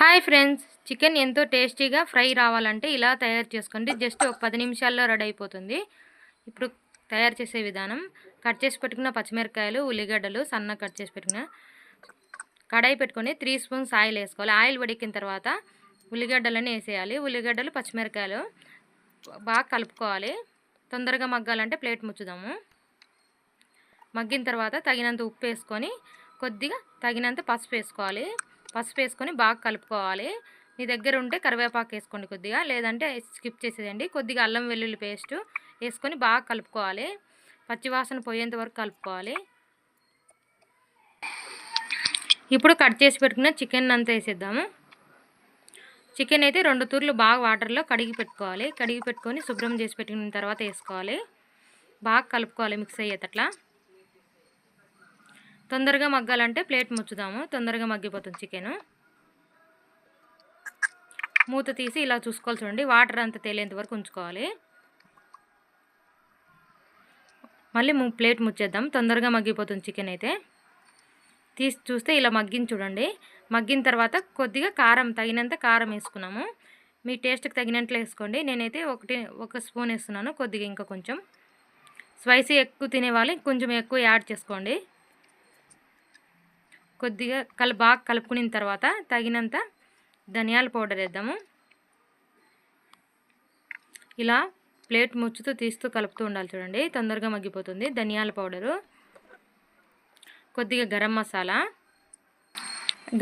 Hi friends. Chicken ఎంతో టేస్టీగా fry రావాలంటే ఇలా తయారు చేసుకోండి. జస్ట్ ఒక పది నిమిషాల్లో రెడీ అయిపోతుంది. ఇప్పుడు తయారు చేసే విధానం. కట్ చేసి పెట్టుకున్న పచ్చిమిరకాయలు ఉల్లిగడ్డలు సన్న కట్ చేసి పెట్టుకున్న కడాయి పెట్టుకొని త్రీ స్పూన్స్ ఆయిల్ వేసుకోవాలి. ఆయిల్ వడికిన తర్వాత ఉల్లిగడ్డలని వేసేయాలి. ఉల్లిగడ్డలు పచ్చిమిరపకాయలు బాగా కలుపుకోవాలి. తొందరగా మగ్గాలంటే ప్లేట్ ముచ్చుదాము. మగ్గిన తర్వాత తగినంత ఉప్పు వేసుకొని కొద్దిగా తగినంత పసుపు వేసుకోవాలి. పసుపు వేసుకొని బాగా కలుపుకోవాలి. మీ దగ్గర ఉంటే కరివేపాకు వేసుకోండి కొద్దిగా. లేదంటే స్కిప్ చేసేదండి. కొద్దిగా అల్లం వెల్లుల్లి పేస్ట్ వేసుకొని బాగా కలుపుకోవాలి. పచ్చివాసన పోయేంత వరకు కలుపుకోవాలి. ఇప్పుడు కట్ చేసి పెట్టుకున్న చికెన్ అంతా వేసేద్దాము. చికెన్ అయితే రెండు తూర్లు బాగా వాటర్లో కడిగి పెట్టుకోవాలి. కడిగి పెట్టుకొని శుభ్రం చేసి పెట్టుకున్న తర్వాత వేసుకోవాలి. బాగా కలుపుకోవాలి మిక్స్ అయ్యేటట్లా. తొందరగా మగ్గాలంటే ప్లేట్ ముచ్చుదాము. తొందరగా మగ్గిపోతుంది చికెను. మూత తీసి ఇలా చూసుకోవాలి చూడండి. వాటర్ అంతా తేలేంత వరకు ఉంచుకోవాలి. మళ్ళీ ప్లేట్ ముచ్చేద్దాం. తొందరగా మగ్గిపోతుంది చికెన్ అయితే. తీసి చూస్తే ఇలా మగ్గించి చూడండి. మగ్గిన తర్వాత కొద్దిగా కారం తగినంత కారం వేసుకున్నాము. మీ టేస్ట్కి తగినట్లు వేసుకోండి. నేనైతే ఒకటి ఒక స్పూన్ వేస్తున్నాను. కొద్దిగా ఇంకా కొంచెం. స్పైసీ ఎక్కువ తినేవాళ్ళు కొంచెం ఎక్కువ యాడ్ చేసుకోండి. కొద్దిగా కల బాగా కలుపుకున్న తర్వాత తగినంత ధనియాల పౌడర్ వేద్దాము. ఇలా ప్లేట్ ముచ్చుతూ తీస్తూ కలుపుతూ ఉండాలి చూడండి. తొందరగా మగ్గిపోతుంది. ధనియాల పౌడరు కొద్దిగా గరం మసాలా.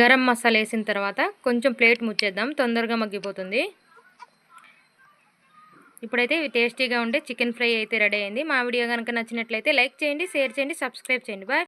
గరం మసాలా వేసిన తర్వాత కొంచెం ప్లేట్ ముచ్చేద్దాం. తొందరగా మగ్గిపోతుంది. ఇప్పుడైతే ఇవి టేస్టీగా ఉండే చికెన్ ఫ్రై అయితే రెడీ అయింది. మా వీడియో కనుక నచ్చినట్లయితే లైక్ చేయండి షేర్ చేయండి సబ్స్క్రైబ్ చేయండి. బాయ్.